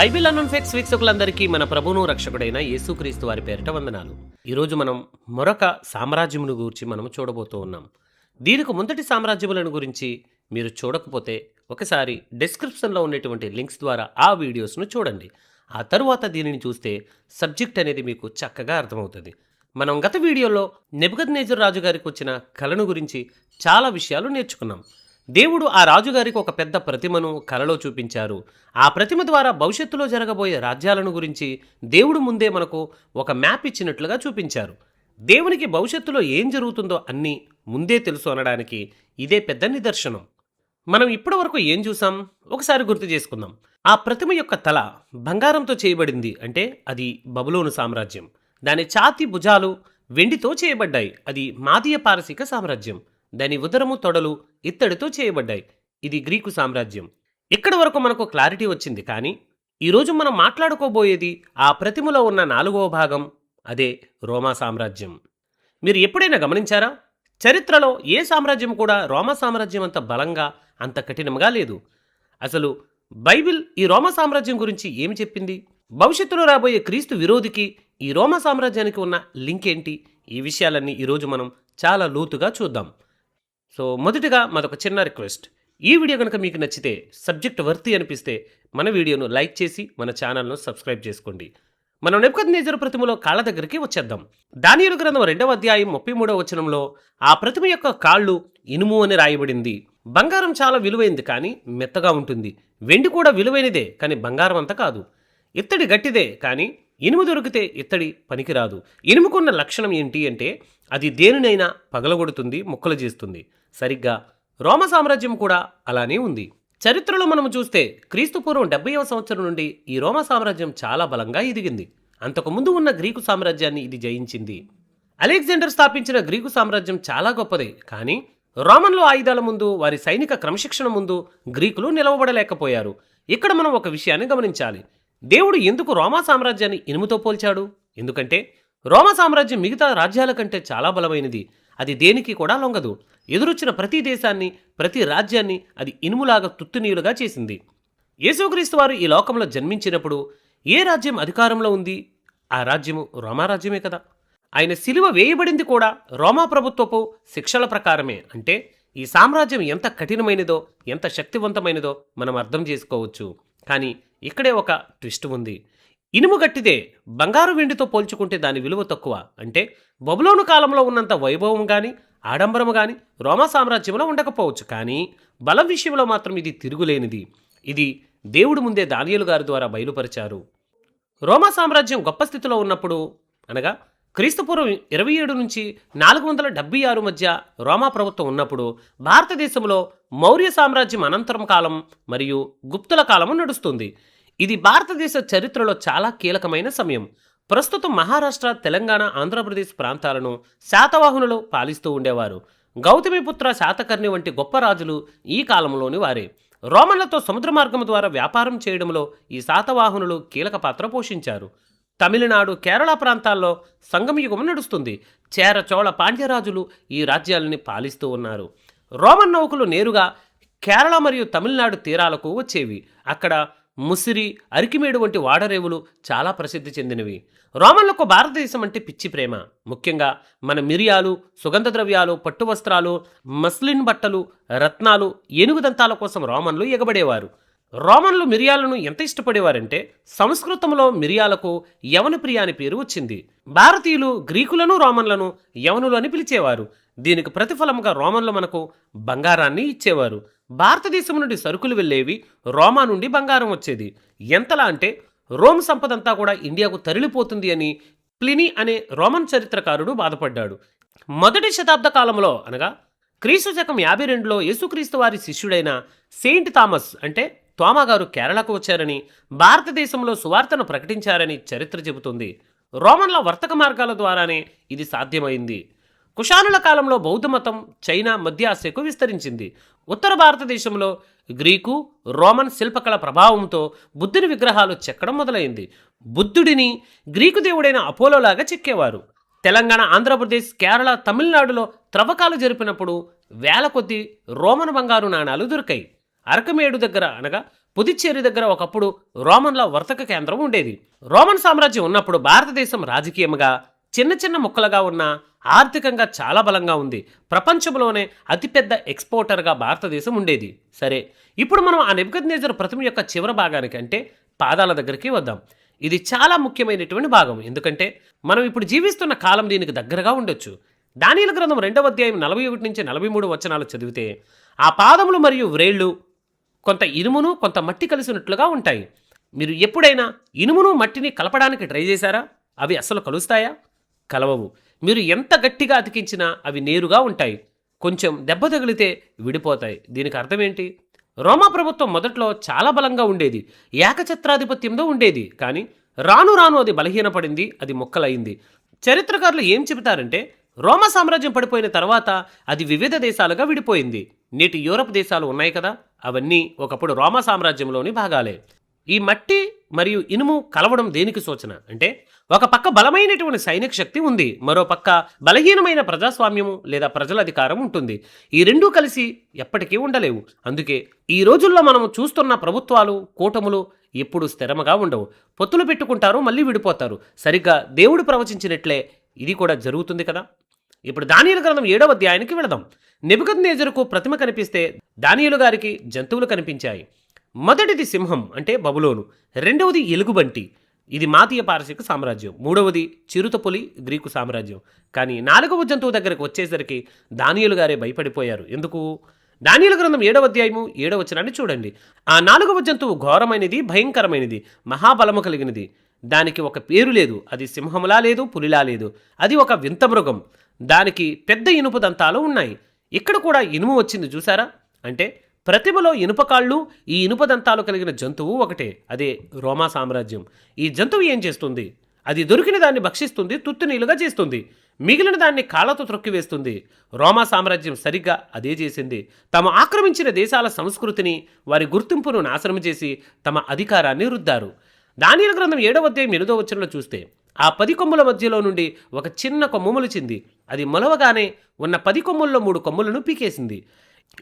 Bible అనన్ఫెక్స్ వీక్షకులందరికీ మన ప్రభువును రక్షకుడైన యేసుక్రీస్తు వారి పేరిట వందనాలు. ఈరోజు మనం మరొక సామ్రాజ్యమును గురించి మనం చూడబోతూ ఉన్నాం. దీనికి ముందటి సామ్రాజ్యములను గురించి మీరు చూడకపోతే ఒకసారి డిస్క్రిప్షన్లో ఉన్నటువంటి లింక్స్ ద్వారా ఆ వీడియోస్ను చూడండి. ఆ తరువాత దీనిని చూస్తే సబ్జెక్ట్ అనేది మీకు చక్కగా అర్థమవుతుంది. మనం గత వీడియోలో నెబద్ నేజర్ రాజు గారికి వచ్చిన కళను గురించి చాలా విషయాలు నేర్చుకున్నాం. దేవుడు ఆ రాజుగారికి ఒక పెద్ద ప్రతిమను కలలో చూపించారు. ఆ ప్రతిమ ద్వారా భవిష్యత్తులో జరగబోయే రాజ్యాలను గురించి దేవుడు ముందే మనకు ఒక మ్యాప్ ఇచ్చినట్లుగా చూపించారు. దేవునికి భవిష్యత్తులో ఏం జరుగుతుందో అన్నీ ముందే తెలుసు అనడానికి ఇదే పెద్ద నిదర్శనం. మనం ఇప్పటివరకు ఏం చూసాం? ఒకసారి గుర్తు చేసుకుందాం. ఆ ప్రతిమ యొక్క తల బంగారంతో చేయబడింది అంటే అది బబులోను సామ్రాజ్యం. దాని ఛాతి భుజాలు వెండితో చేయబడ్డాయి. అది మాదీయ పారసీక సామ్రాజ్యం. దాని ఉదరము తొడలు ఇత్తడితో చేయబడ్డాయి. ఇది గ్రీకు సామ్రాజ్యం. ఇక్కడ వరకు మనకు క్లారిటీ వచ్చింది కానీ ఈరోజు మనం మాట్లాడుకోబోయేది ఆ ప్రతిమలో ఉన్న నాలుగవ భాగం అదే రోమా సామ్రాజ్యం. మీరు ఎప్పుడైనా గమనించారా? చరిత్రలో ఏ సామ్రాజ్యం కూడా రోమా సామ్రాజ్యం అంత బలంగా అంత కఠినంగా లేదు. అసలు బైబిల్ ఈ రోమా సామ్రాజ్యం గురించి ఏమి చెప్పింది? భవిష్యత్తులో రాబోయే క్రీస్తు విరోధికి ఈ రోమా సామ్రాజ్యానికి ఉన్న లింక్ ఏంటి? ఈ విషయాలన్నీ ఈరోజు మనం చాలా లోతుగా చూద్దాం. సో మొదటిగా మాదొక చిన్న రిక్వెస్ట్. ఈ వీడియో కనుక మీకు నచ్చితే సబ్జెక్ట్ వర్తి అనిపిస్తే మన వీడియోను లైక్ చేసి మన ఛానల్ను సబ్స్క్రైబ్ చేసుకోండి. మనం నెప్పుకద్ నేజర్ ప్రతిమలో కాళ్ళ దగ్గరికి వచ్చేద్దాం. దానియులు గ్రంథం రెండవ అధ్యాయం ముప్పై మూడవ వచనంలో ఆ ప్రతిమ యొక్క కాళ్ళు ఇనుము అని రాయబడింది. బంగారం చాలా విలువైంది కానీ మెత్తగా ఉంటుంది. వెండి కూడా విలువైనదే కానీ బంగారం అంత కాదు. ఇత్తడి గట్టిదే కానీ ఇనుము దొరికితే ఇత్తడి పనికిరాదు. ఇనుముకున్న లక్షణం ఏంటి అంటే అది దేనినైనా పగలగొడుతుంది ముక్కలు చేస్తుంది. సరిగ్గా రోమ సామ్రాజ్యం కూడా అలానే ఉంది. చరిత్రలో మనం చూస్తే క్రీస్తుపూర్వం డెబ్బైవ సంవత్సరం నుండి ఈ రోమ సామ్రాజ్యం చాలా బలంగా ఎదిగింది. అంతకుముందు ఉన్న గ్రీకు సామ్రాజ్యాన్ని ఇది జయించింది. అలెగ్జాండర్ స్థాపించిన గ్రీకు సామ్రాజ్యం చాలా గొప్పదే కానీ రోమన్లో ఆయుధాల ముందు వారి సైనిక క్రమశిక్షణ ముందు గ్రీకులు నిలవబడలేకపోయారు. ఇక్కడ మనం ఒక విషయాన్ని గమనించాలి. దేవుడు ఎందుకు రోమా సామ్రాజ్యాన్ని ఇనుముతో పోల్చాడు? ఎందుకంటే రోమా సామ్రాజ్యం మిగతా రాజ్యాల కంటే చాలా బలమైనది. అది దేనికి కూడా లొంగదు. ఎదురొచ్చిన ప్రతి దేశాన్ని ప్రతి రాజ్యాన్ని అది ఇనుములాగా తుత్తునీయులుగా చేసింది. యేసుక్రీస్తు వారు ఈ లోకంలో జన్మించినప్పుడు ఏ రాజ్యం అధికారంలో ఉంది? ఆ రాజ్యము రోమా రాజ్యమే కదా. ఆయన సిలువ వేయబడింది కూడా రోమా ప్రభుత్వపు శిక్షల ప్రకారమే. అంటే ఈ సామ్రాజ్యం ఎంత కఠినమైనదో ఎంత శక్తివంతమైనదో మనం అర్థం చేసుకోవచ్చు. కానీ ఇక్కడే ఒక ట్విస్ట్ ఉంది. ఇనుము గట్టిదే. బంగారు వెండితో పోల్చుకుంటే దాని విలువ తక్కువ. అంటే బబులోను కాలంలో ఉన్నంత వైభవం కానీ ఆడంబరం కానీ రోమా సామ్రాజ్యంలో ఉండకపోవచ్చు. కానీ బలం విషయంలో మాత్రం ఇది తిరుగులేనిది. ఇది దేవుడు ముందే దానియలు గారి ద్వారా బయలుపరిచారు. రోమా సామ్రాజ్యం గొప్ప స్థితిలో ఉన్నప్పుడు అనగా క్రీస్తుపూర్వం ఇరవై ఏడు నుంచి నాలుగు వందల డెబ్బై ఆరు మధ్య రోమా ప్రభుత్వం ఉన్నప్పుడు భారతదేశంలో మౌర్య సామ్రాజ్యం అనంతరం కాలం మరియు గుప్తుల కాలము నడుస్తుంది. ఇది భారతదేశ చరిత్రలో చాలా కీలకమైన సమయం. ప్రస్తుతం మహారాష్ట్ర తెలంగాణ ఆంధ్రప్రదేశ్ ప్రాంతాలను శాతవాహనులు పాలిస్తూ ఉండేవారు. గౌతమిపుత్ర శాతకర్ణి వంటి గొప్ప రాజులు ఈ కాలంలోని వారే. రోమన్లతో సముద్ర మార్గం ద్వారా వ్యాపారం చేయడంలో ఈ శాతవాహనులు కీలక పాత్ర పోషించారు. తమిళనాడు కేరళ ప్రాంతాల్లో సంగమయుగం నడుస్తుంది. చేర చోళ పాండ్యరాజులు ఈ రాజ్యాలని పాలిస్తూ ఉన్నారు. రోమన్ నౌకలు నేరుగా కేరళ మరియు తమిళనాడు తీరాలకు వచ్చేవి. అక్కడ ముసిరి అరికిమేడు వంటి వాడరేవులు చాలా ప్రసిద్ధి చెందినవి. రోమన్లకు భారతదేశం అంటే పిచ్చి ప్రేమ. ముఖ్యంగా మన మిరియాలు సుగంధ ద్రవ్యాలు పట్టు వస్త్రాలు మస్లిన్ బట్టలు రత్నాలు ఏనుగు దంతాల కోసం రోమన్లు ఎగబడేవారు. రోమన్లు మిరియాలను ఎంత ఇష్టపడేవారంటే సంస్కృతంలో మిరియాలకు యవన ప్రియ అని పేరు వచ్చింది. భారతీయులు గ్రీకులను రోమన్లను యవనులు అని పిలిచేవారు. దీనికి ప్రతిఫలంగా రోమన్లు మనకు బంగారాన్ని ఇచ్చేవారు. భారతదేశం నుండి సరుకులు వెళ్ళేవి రోమా నుండి బంగారం వచ్చేది. ఎంతలా అంటే రోమ్ సంపదంతా కూడా ఇండియాకు తరలిపోతుంది అని ప్లిని అనే రోమన్ చరిత్రకారుడు బాధపడ్డాడు. మొదటి శతాబ్ద కాలంలో అనగా క్రీస్తు శకం యాభై రెండులో యేసుక్రీస్తు వారి శిష్యుడైన సెయింట్ థామస్ అంటే తోమగారు కేరళకు వచ్చారని భారతదేశంలో సువార్తను ప్రకటించారని చరిత్ర చెబుతుంది. రోమన్ల వర్తక మార్గాల ద్వారానే ఇది సాధ్యమైంది. కుషానుల కాలంలో బౌద్ధమతం చైనా మధ్య ఆసియాకు విస్తరించింది. ఉత్తర భారతదేశంలో గ్రీకు రోమన్ శిల్పకళ ప్రభావంతో బుద్ధుని విగ్రహాలు చెక్కడం మొదలైంది. బుద్ధుడిని గ్రీకు దేవుడైన అపోలోలాగా చెక్కేవారు. తెలంగాణ ఆంధ్రప్రదేశ్ కేరళ తమిళనాడులో త్రవ్వకాలు జరిపినప్పుడు వేల కొద్ది రోమన్ బంగారు నాణాలు దొరికాయి. అరకమేడు దగ్గర అనగా పుదుచ్చేరి దగ్గర ఒకప్పుడు రోమన్ల వర్తక కేంద్రం ఉండేది. రోమన్ సామ్రాజ్యం ఉన్నప్పుడు భారతదేశం రాజకీయంగా చిన్న చిన్న ముక్కలుగా ఉన్న ఆర్థికంగా చాలా బలంగా ఉంది. ప్రపంచంలోనే అతిపెద్ద ఎక్స్పోర్టర్గా భారతదేశం ఉండేది. సరే ఇప్పుడు మనం ఆ నెబ్కద్నేజర్ ప్రతిమ యొక్క చివరి భాగానికి అంటే పాదాల దగ్గరికి వద్దాం. ఇది చాలా ముఖ్యమైనటువంటి భాగం. ఎందుకంటే మనం ఇప్పుడు జీవిస్తున్న కాలం దీనికి దగ్గరగా ఉండొచ్చు. దానిల గ్రంథం రెండవ అధ్యాయం నలభై ఒకటి నుంచి నలభై మూడు వచనాలు చదివితే ఆ పాదములు మరియు వ్రేళ్ళు కొంత ఇనుమును కొంత మట్టి కలిసినట్లుగా ఉంటాయి. మీరు ఎప్పుడైనా ఇనుమును మట్టిని కలపడానికి ట్రై చేశారా? అవి అసలు కలుస్తాయా? కలవవు. మీరు ఎంత గట్టిగా అతికించినా అవి నేరుగా ఉంటాయి. కొంచెం దెబ్బ తగిలితే విడిపోతాయి. దీనికి అర్థం ఏంటి రోమా ప్రభుత్వం మొదట్లో చాలా బలంగా ఉండేది. ఏకఛత్రాధిపత్యంలో ఉండేది. కానీ రాను రాను అది బలహీనపడింది. అది మొక్కలైంది చరిత్రకారులు ఏం చెబుతారంటే రోమా సామ్రాజ్యం పడిపోయిన తర్వాత అది వివిధ దేశాలుగా విడిపోయింది. నేటి యూరప్ దేశాలు ఉన్నాయి కదా? అవన్నీ ఒకప్పుడు రోమా సామ్రాజ్యంలోని భాగాలే. ఈ మట్టి మరియు ఇనుము కలవడం దేనికి సూచన? అంటే ఒక పక్క బలమైనటువంటి సైనిక శక్తి ఉంది మరో పక్క బలహీనమైన ప్రజాస్వామ్యము లేదా ప్రజల అధికారం ఉంటుంది. ఈ రెండూ కలిసి ఎప్పటికీ ఉండలేవు. అందుకే ఈ రోజుల్లో మనము చూస్తున్న ప్రభుత్వాలు కూటములు ఎప్పుడు స్థిరముగా ఉండవు. పొత్తులు పెట్టుకుంటారు మళ్ళీ విడిపోతారు. సరిగ్గా దేవుడు ప్రవచించినట్లే ఇది కూడా జరుగుతుంది కదా? ఇప్పుడు దానియలు గ్రంథం ఏడవ అధ్యాయానికి వెళదాం. నెబుకద్నేజరుకు ప్రతిమ కనిపిస్తే దానియలు గారికి జంతువులు కనిపించాయి. మొదటిది సింహం అంటే బబులోను రెండవది ఎలుగుబంటి. ఇది మాతీయ పారసీక సామ్రాజ్యం మూడవది చిరుతపులి గ్రీకు సామ్రాజ్యం. కానీ నాలుగవ జంతువు దగ్గరకు వచ్చేసరికి దానియలు గారే భయపడిపోయారు. ఎందుకు? దానియుల గ్రంథం ఏడవ అధ్యాయము ఏడవ వచనాన్ని చూడండి. ఆ నాలుగవ జంతువు ఘోరమైనది భయంకరమైనది మహాబలము కలిగినది. దానికి ఒక పేరు లేదు. అది సింహములా లేదు పులిలా లేదు. అది ఒక వింత మృగం. దానికి పెద్ద ఇనుప దంతాలు ఉన్నాయి. ఇక్కడ కూడా ఇనుము వచ్చింది చూసారా? అంటే ప్రతిమలో ఇనుప కాళ్ళు ఈ ఇనుప దంతాలు కలిగిన జంతువు ఒకటే అదే రోమా సామ్రాజ్యం. ఈ జంతువు ఏం చేస్తుంది? అది దొరికిన దాన్ని భక్షిస్తుంది తుత్తునీలుగా చేస్తుంది. మిగిలిన దాన్ని కాళ్ళతో త్రొక్కివేస్తుంది రోమా సామ్రాజ్యం సరిగ్గా అదే చేసింది. తమ ఆక్రమించిన దేశాల సంస్కృతిని వారి గుర్తింపును నాశనం చేసి తమ అధికారాన్ని రుద్దారు. దానిల గ్రంథం ఏడవ అధ్యాయం ఎనిమిదో వచనంలో చూస్తే ఆ పది కొమ్ముల మధ్యలో నుండి ఒక చిన్న కొమ్ము మొలిచింది. అది మొలవగానే ఉన్న పది కొమ్ముల్లో మూడు కొమ్ములను పీకేసింది.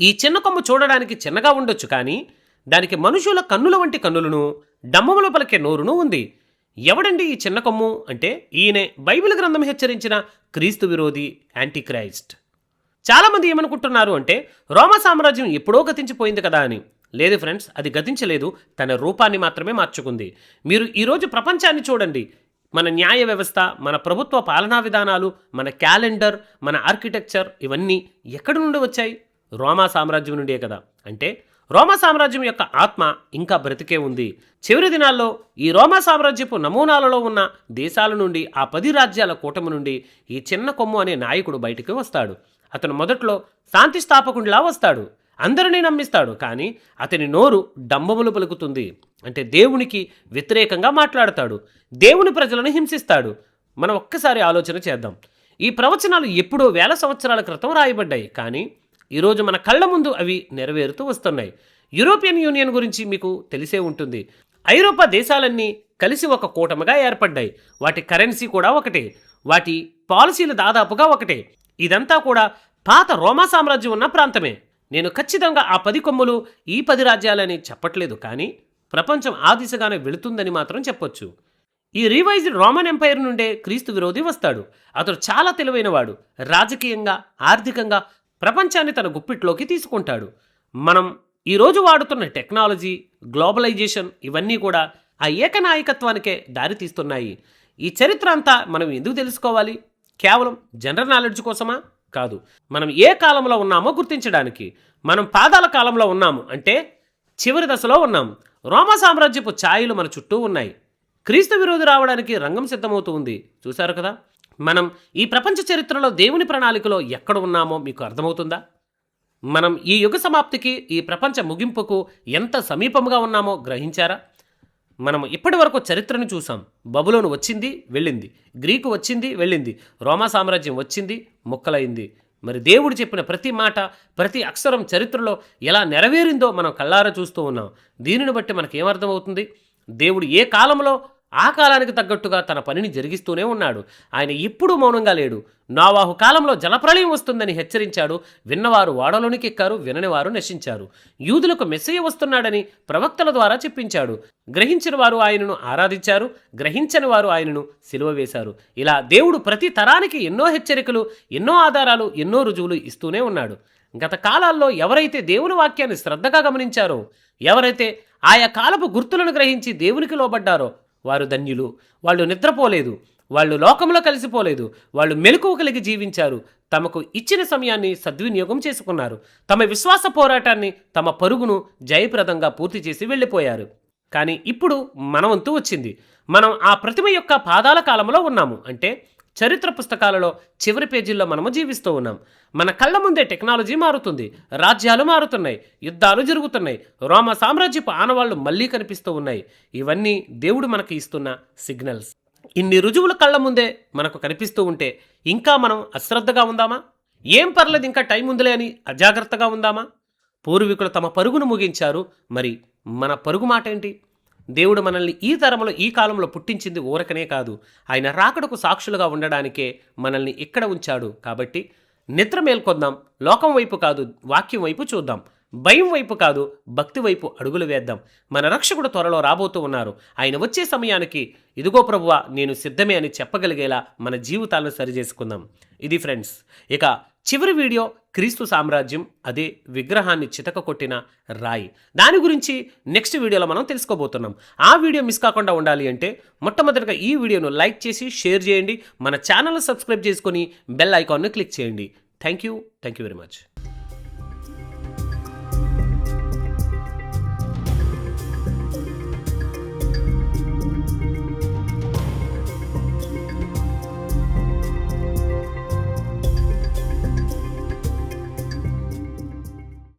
ఈ చిన్న కొమ్ము చూడడానికి చిన్నగా ఉండొచ్చు కానీ దానికి మనుషుల కన్నుల వంటి కన్నులను డమ్మములు పలికే నోరును ఉంది. ఎవడండి ఈ చిన్న కొమ్ము? అంటే ఈయనే బైబిల్ గ్రంథం హెచ్చరించిన క్రీస్తు విరోధి యాంటీక్రైస్ట్. చాలామంది ఏమనుకుంటున్నారు అంటే రోమ సామ్రాజ్యం ఎప్పుడో గతించిపోయింది కదా అని. లేదు ఫ్రెండ్స్ అది గతించలేదు. తన రూపాన్ని మాత్రమే మార్చుకుంది. మీరు ఈరోజు ప్రపంచాన్ని చూడండి. మన న్యాయ వ్యవస్థ మన ప్రభుత్వ పాలనా విధానాలు మన క్యాలెండర్ మన ఆర్కిటెక్చర్ ఇవన్నీ ఎక్కడి నుండి వచ్చాయి? రోమా సామ్రాజ్యం నుండే కదా. అంటే రోమా సామ్రాజ్యం యొక్క ఆత్మ ఇంకా బ్రతికే ఉంది. చివరి దినాల్లో ఈ రోమా సామ్రాజ్యపు నమూనాలలో ఉన్న దేశాల నుండి ఆ పది రాజ్యాల కూటమి నుండి ఈ చిన్న కొమ్ము అనే నాయకుడు బయటికి వస్తాడు. అతను మొదట్లో శాంతి స్థాపకుడిలా వస్తాడు. అందరినీ నమ్మిస్తాడు. కానీ అతని నోరు డంబములు పలుకుతుంది. అంటే దేవునికి వ్యతిరేకంగా మాట్లాడతాడు. దేవుని ప్రజలను హింసిస్తాడు. మనం ఒక్కసారి ఆలోచన చేద్దాం. ఈ ప్రవచనాలు ఎప్పుడో వేల సంవత్సరాల క్రితం రాయబడ్డాయి. కానీ ఈరోజు మన కళ్ళ ముందు అవి నెరవేరుతూ వస్తున్నాయి. యూరోపియన్ యూనియన్ గురించి మీకు తెలిసే ఉంటుంది. ఐరోపా దేశాలన్నీ కలిసి ఒక కూటమిగా ఏర్పడ్డాయి. వాటి కరెన్సీ కూడా ఒకటే. వాటి పాలసీలు దాదాపుగా ఒకటే. ఇదంతా కూడా పాత రోమా సామ్రాజ్యం ఉన్న ప్రాంతమే. నేను ఖచ్చితంగా ఆ పది కొమ్ములు ఈ పది రాజ్యాలని చెప్పట్లేదు. కానీ ప్రపంచం ఆ దిశగానే వెళుతుందని మాత్రం చెప్పొచ్చు. ఈ రీవైజ్డ్ రోమన్ ఎంపైర్ నుండే క్రీస్తు విరోధి వస్తాడు. అతడు చాలా తెలివైనవాడు. రాజకీయంగా ఆర్థికంగా ప్రపంచాన్ని తన గుప్పిట్లోకి తీసుకుంటాడు. మనం ఈరోజు వాడుతున్న టెక్నాలజీ గ్లోబలైజేషన్ ఇవన్నీ కూడా ఆ ఏకనాయకత్వానికే దారితీస్తున్నాయి. ఈ చరిత్ర అంతా మనం ఎందుకు తెలుసుకోవాలి? కేవలం జనరల్ నాలెడ్జ్ కోసమా? కాదు. మనం ఏ కాలంలో ఉన్నామో గుర్తించడానికి. మనం పాదాల కాలంలో ఉన్నాము అంటే చివరి దశలో ఉన్నాం. రోమా సామ్రాజ్యపు ఛాయలు మన చుట్టూ ఉన్నాయి. క్రీస్తు విరోధి రావడానికి రంగం సిద్ధమవుతూ ఉంది. చూశారు కదా? మనం ఈ ప్రపంచ చరిత్రలో దేవుని ప్రణాళికలో ఎక్కడ ఉన్నామో మీకు అర్థమవుతుందా? మనం ఈ యుగ సమాప్తికి ఈ ప్రపంచ ముగింపుకు ఎంత సమీపంగా ఉన్నామో గ్రహించారా? మనం ఇప్పటి వరకు చరిత్రను చూసాం బబులోను వచ్చింది వెళ్ళింది. గ్రీకు వచ్చింది వెళ్ళింది. రోమా సామ్రాజ్యం వచ్చింది ముక్కలైంది. మరి దేవుడు చెప్పిన ప్రతి మాట ప్రతి అక్షరం చరిత్రలో ఎలా నెరవేరిందో మనం కళ్ళారా చూస్తూ ఉన్నాం. దీనిని బట్టి మనకేమర్థమవుతుంది దేవుడు ఏ కాలంలో ఆ కాలానికి తగ్గట్టుగా తన పనిని జరిగిస్తూనే ఉన్నాడు. ఆయన ఎప్పుడూ మౌనంగా లేడు. నావాహు కాలంలో జలప్రళయం వస్తుందని హెచ్చరించాడు. విన్నవారు వాడలోనికి ఎక్కారు విననివారు నశించారు. యూదులకు మెస్సయ్య వస్తున్నాడని ప్రవక్తల ద్వారా చెప్పించాడు. గ్రహించిన వారు ఆయనను ఆరాధించారు గ్రహించని వారు ఆయనను సిలువ వేశారు. ఇలా దేవుడు ప్రతి తరానికి ఎన్నో హెచ్చరికలు ఎన్నో ఆధారాలు ఎన్నో రుజువులు ఇస్తూనే ఉన్నాడు. గత కాలాల్లో ఎవరైతే దేవుని వాక్యాన్ని శ్రద్ధగా గమనించారో ఎవరైతే ఆయా కాలపు గుర్తులను గ్రహించి దేవునికి లోబడ్డారో వారు ధన్యులు. వాళ్ళు నిద్రపోలేదు. వాళ్ళు లోకంలో కలిసిపోలేదు. వాళ్ళు మెలకువ కలిగి జీవించారు. తమకు ఇచ్చిన సమయాన్ని సద్వినియోగం చేసుకున్నారు. తమ విశ్వాస పోరాటాన్ని తమ పరుగును జయప్రదంగా పూర్తి చేసి వెళ్ళిపోయారు. కానీ ఇప్పుడు మన వంతు వచ్చింది. మనం ఆ ప్రతిమ యొక్క పాదాల కాలంలో ఉన్నాము. అంటే చరిత్ర పుస్తకాలలో చివరి పేజీల్లో మనము జీవిస్తూ ఉన్నాం. మన కళ్ళ ముందే టెక్నాలజీ మారుతుంది రాజ్యాలు మారుతున్నాయి యుద్ధాలు జరుగుతున్నాయి రోమ సామ్రాజ్యపు ఆనవాళ్ళు మళ్ళీ కనిపిస్తూ ఉన్నాయి. ఇవన్నీ దేవుడు మనకి ఇస్తున్న సిగ్నల్స్. ఇన్ని రుజువుల కళ్ళ ముందే మనకు కనిపిస్తూ ఉంటే ఇంకా మనం అశ్రద్ధగా ఉందామా? ఏం పర్లేదు ఇంకా టైం ఉందిలే అని అజాగ్రత్తగా ఉందామా? పూర్వీకులు తమ పరుగును ముగించారు. మరి మన పరుగు మాట ఏంటి దేవుడు మనల్ని ఈ తరంలో ఈ కాలంలో పుట్టించింది ఊరకనే కాదు. ఆయన రాకడకు సాక్షులుగా ఉండడానికే మనల్ని ఇక్కడ ఉంచాడు. కాబట్టి నిద్ర మేల్కొందాం. లోకం వైపు కాదు వాక్యం వైపు చూద్దాం. భయం వైపు కాదు భక్తి వైపు అడుగులు వేద్దాం. మన రక్షకుడు త్వరలో రాబోతూ ఉన్నారు. ఆయన వచ్చే సమయానికి ఇదిగో ప్రభువా నేను సిద్ధమే అని చెప్పగలిగేలా మన జీవితాలను సరిచేసుకుందాం. ఇది ఫ్రెండ్స్ ఇక చివరి వీడియో క్రీస్తు సామ్రాజ్యం అదే విగ్రహాన్ని చితక కొట్టిన రాయి. దాని గురించి నెక్స్ట్ వీడియోలో మనం తెలుసుకోబోతున్నాం. ఆ వీడియో మిస్ కాకుండా ఉండాలి అంటే మొట్టమొదటిగా ఈ వీడియోను లైక్ చేసి షేర్ చేయండి. మన ఛానల్ సబ్స్క్రైబ్ చేసుకొని బెల్ ఐకాన్ను క్లిక్ చేయండి. Thank you thank you very much